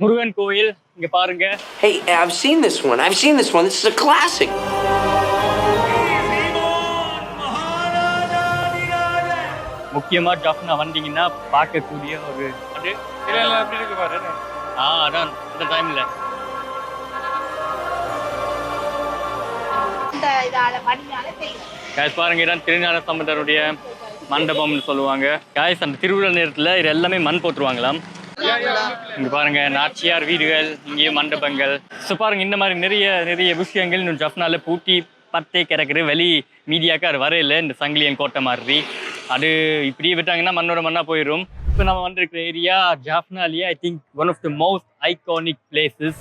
முருகன் கோயில் இங்க பாருங்க. Hey, I've seen this one. I've seen this one. This is a classic. முக்கியமா ஜாஃப்னா வந்தீங்கன்னா பார்க்கக்கூடிய ஒரு அது? எப்படி இருக்கு பாரு? ஆ அதான். இந்த டைம்ல இந்த இதால காய்ஸ் பாருங்க இதான் திருஞான சம்பந்தருடைய மண்டபம்னு சொல்லுவாங்க. காய்ஸ் அந்த திருவிழா நேரத்துல இது எல்லாமே மண் போட்டுருவாங்களாம். இங்க பாருங்க நாச்சியார் வீடுகள் இங்கே மண்டபங்கள் ஸோ பாருங்க இந்த மாதிரி நிறைய நிறைய விஷயங்கள் இன்னும் ஜப்னால பூட்டி பத்தே கிடக்குது வெளி மீடியாக்கார் அது வரையில இந்த சங்கிலியன் கோட்டை மாதிரி அது இப்படியே விட்டாங்கன்னா மண்ணோட மண்ணா போயிடும் இப்போ நம்ம வந்திருக்கிற area ஜாஃப்னாலியா I think one of the most iconic places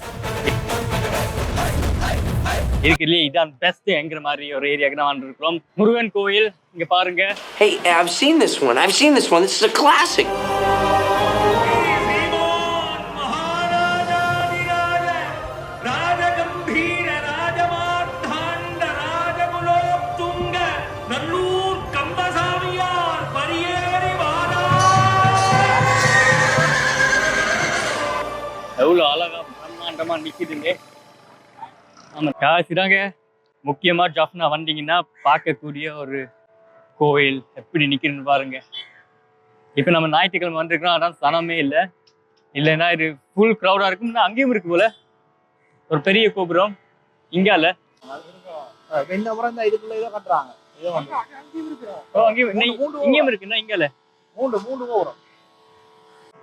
இருக்குல்லையே இதான் பெஸ்ட் என்கிற மாதிரி ஒரு ஏரியாக்கு தான் வந்திருக்கிறோம் முருகன் கோயில் இங்க பாருங்க Hey, I've seen this one. I've seen this one. This is a classic. எவ்வளோ அழகா பிரம்மாண்டமா நிக்குதுங்க. ஆமா காசுதாங்க. முக்கியமா ஜாஃப்னா வந்தீங்கன்னா பார்க்கக்கூடிய ஒரு கோயில் எப்படி நிக்குதுன்னு பாருங்க. இப்போ நம்ம ஞாயிற்றுக்கிழமை வந்திருக்கிறோம் அதான் சனமே இல்லை. இல்லைன்னா இது ஃபுல் க்ரௌடா இருக்கும் அங்கேயும் இருக்கு போல. ஒரு பெரிய கோபுரம். இங்கால இதுக்குள்ள இதை கட்டுறாங்க. இங்கேயும் இருக்குன்னா இங்கால மூன்று மூன்று கோபுரம்.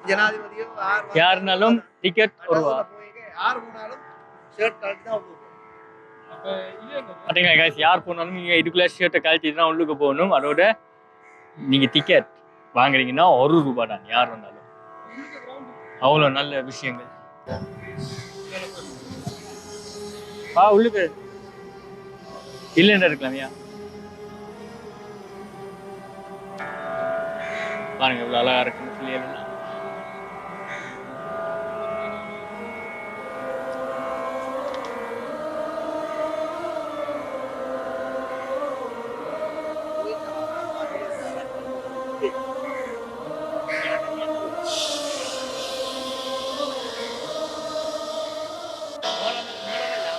ஜனாதிபதியோ யாருனாலும் டிக்கெட் ஒரு யார் போனாலும் ஷர்ட் கழட்டி தான் பார்த்தீங்களா யார் போனாலும் நீங்கள் இதுக்குள்ளே ஷர்ட்டை கழட்டி தான் உள்ளுக்கு போகணும். அதோட நீங்கள் டிக்கெட் வாங்குறீங்கன்னா ஒரு ரூபா தான் யார் வந்தாலும். அவ்வளோ நல்ல விஷயங்கள். ஆ உள்ளுக்கு. இல்லைன்னா இருக்கலாமையா பாருங்க இவ்வளோ அழகா இருக்குன்னு சொல்லி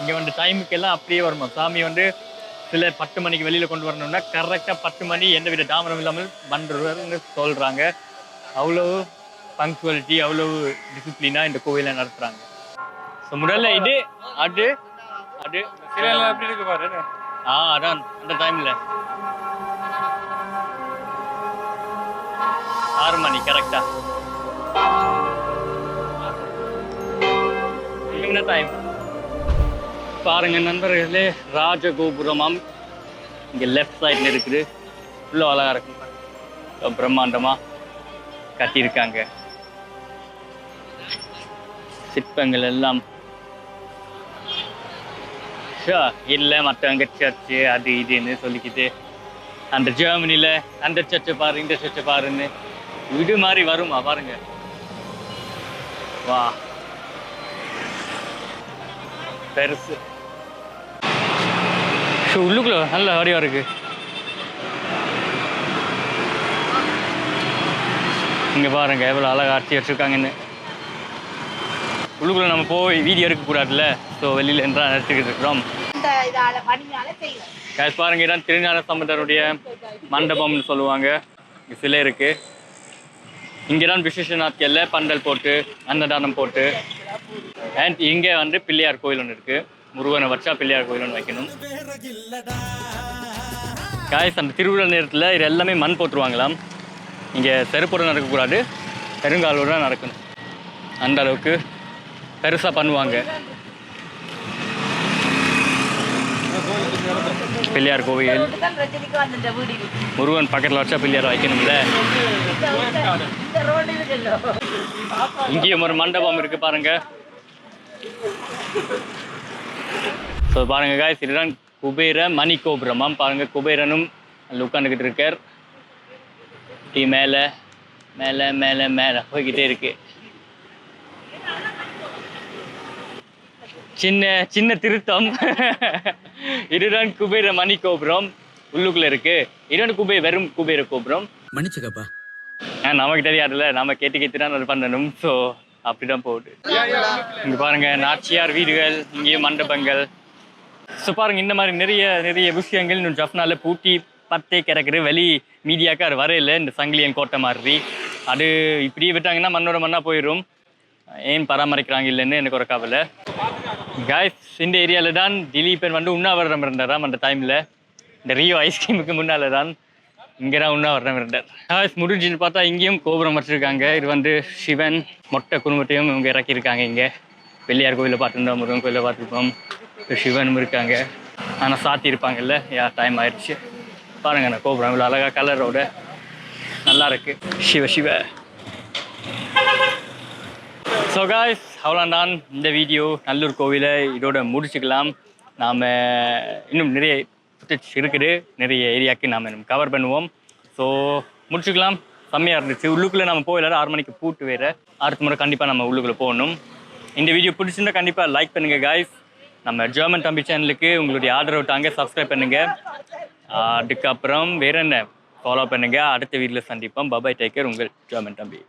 இங்கே வந்து டைமுக்கு எல்லாம் அப்படியே வருமா? சாமி வந்து சில பத்து மணிக்கு வெளியில் கொண்டு வரணும்னா கரெக்டாக பத்து மணி எந்த வித தாமதம் இல்லாமல் பண்ணுறன்னு சொல்கிறாங்க அவ்வளோ பங்க்சுவாலிட்டி அவ்வளோ டிசிப்ளினாக இந்த கோயிலை நடத்துகிறாங்க ஸோ முதல்ல இது அது அது எப்படி இருக்கு பாரு? ஆ அதான் அந்த டைமில் ஆறு மணி கரெக்டா என்ன டைம் பாருங்க நண்பர்களே ராஜகோபுரமாம். இங்க லெஃப்ட் சைடில் இருக்குது. உள்ள அழகா இருக்கும் பிரம்மாண்டமாக பிரம்மாண்டமா கட்டியிருக்காங்க. சிற்பங்கள் எல்லாம். ஷா இல்லை மற்றவங்க சர்ச்சு அது இதுன்னு சொல்லிக்கிட்டு. அந்த ஜெர்மனியில் அந்த சர்ச்சை பாரு இந்த சர்ச்சை பாருன்னு இது மாதிரி வருமா பாருங்க. வா. பெருசு. ஸோ உள்ளுக்குள்ள நல்ல ஆடியாக இருக்குது இங்கே பாருங்க எவ்வளோ அழகா அரைச்சி வச்சுருக்காங்கன்னு. உள்ளுக்குள்ளே நம்ம போய் வீடியோ இருக்கக்கூடாதுல்ல ஸோ வெளியில் என்றால் எடுத்துக்கிட்டு இருக்கிறோம். இந்த பாருங்க இதான் திருஞான சம்பந்தருடைய மண்டபம்னு சொல்லுவாங்க. இங்கே சிலை இருக்குது இங்கே தான் விசேஷ நாட்கள்ல பந்தல் போட்டு அன்னதானம் போட்டு. அண்ட் இங்கே வந்து பிள்ளையார் கோயில் ஒன்று இருக்குது முருகனை வச்சா பிள்ளையார் கோயில் வைக்கணும். காய்ஸ் அந்த திருவிழா நேரத்தில் இது எல்லாமே மண் போட்டுருவாங்களாம். இங்கே செருப்புடன் நடக்கக்கூடாது பெருங்காலோடு தான் நடக்கணும். அந்த அளவுக்கு பெருசாக பண்ணுவாங்க. பிள்ளையார் கோவில். முருகன் பக்கத்தில் வச்சா பிள்ளையார் வைக்கணும்ல. இங்கேயும் ஒரு மண்டபம் இருக்கு பாருங்க. ஸோ பாருங்க காய்ஸ் இதுதான் குபேர மணி கோபுரமாம் பாருங்க குபேரனும் அதில் உட்காந்துக்கிட்டு இருக்கார். டீ மேலே மேலே மேலே மேலே போய்கிட்டே இருக்கு. சின்ன சின்ன திருத்தம். இதுதான் குபேர மணி கோபுரம் உள்ளுக்குள்ள இருக்கு. இதுதான் குபே வெறும் குபேர கோபுரம். மன்னிச்சுக்கப்பா. ஆ, நமக்கு தெரியாதுல்ல நம்ம கேட்டு கேட்டு தான் அது பண்ணணும். ஸோ அப்படிதான் போகுது. இங்க பாருங்க நாச்சியார் வீடுகள் இங்கேயும் மண்டபங்கள். ஸோ பாருங்க இந்த மாதிரி நிறைய நிறைய விஷயங்கள் இன்னும் ஜப்னால பூட்டி பத்தே கிடக்குது. வெளி மீடியாக்கு அது வரையில இந்த சங்கிலியன் கோட்டை மாதிரி. அது இப்படியே விட்டாங்கன்னா மண்ணோட மண்ணா போயிடும் ஏன் பராமரிக்கிறாங்க இல்லைன்னு எனக்கு ஒரு கவலை. காய்ஸ் இந்த ஏரியாவில் தான் திலீபன் வந்து உண்ணாவிரதம் இருந்தாராம் அந்த டைமில் இந்த ரியோ ஐஸ்கிரீமுக்கு முன்னால தான் இங்கே தான் உண்ணாவிரதம் இருந்தார் முடிஞ்சுன்னு பார்த்தா இங்கேயும் கோபுரம் வச்சுருக்காங்க. இது வந்து சிவன் மொட்டை குடும்பத்தையும் இவங்க இறக்கியிருக்காங்க இங்கே. வெள்ளியார் கோயிலில் பார்த்துருந்தோம் முருகன் கோயிலில் பார்த்துருப்போம் இப்போ சிவனும் இருக்காங்க. ஆனால் சாத்தி இருப்பாங்கல்ல. யா டைம் ஆயிடுச்சு. பாருங்க நான் கோபுரம் இவ்வளோ அழகா கலரோட நல்லா இருக்கு. சிவ சிவ. ஸோ காய்ஸ் அவ்வளோதான் இந்த வீடியோ நல்லூர் கோவிலை இதோட முடிச்சுக்கலாம். நாம் இன்னும் நிறைய ஃபுட்டேஜ் இருக்குது. நிறைய ஏரியாவுக்கு நாம் கவர் பண்ணுவோம். ஸோ முடிச்சுக்கலாம். செம்மையாக இருந்துச்சு. உள்ளுக்குள்ளே நம்ம போயிடலாம் ஆறு மணிக்கு பூட்டு வேறு. அடுத்த முறை கண்டிப்பாக நம்ம உள்ளுக்குள்ளே போகணும். இந்த வீடியோ பிடிச்சிருந்தா கண்டிப்பாக லைக் பண்ணுங்கள் காய்ஸ் நம்ம ஜெர்மன் தம்பி சேனலுக்கு உங்களுடைய ஆர்டர் தாங்க சப்ஸ்கிரைப் பண்ணுங்கள் அதுக்கப்புறம் வேற என்ன? ஃபாலோ பண்ணுங்கள் அடுத்த வீடியோவில் சந்திப்போம். பபாய் டேக்கர் உங்கள் ஜெர்மன் தம்பி.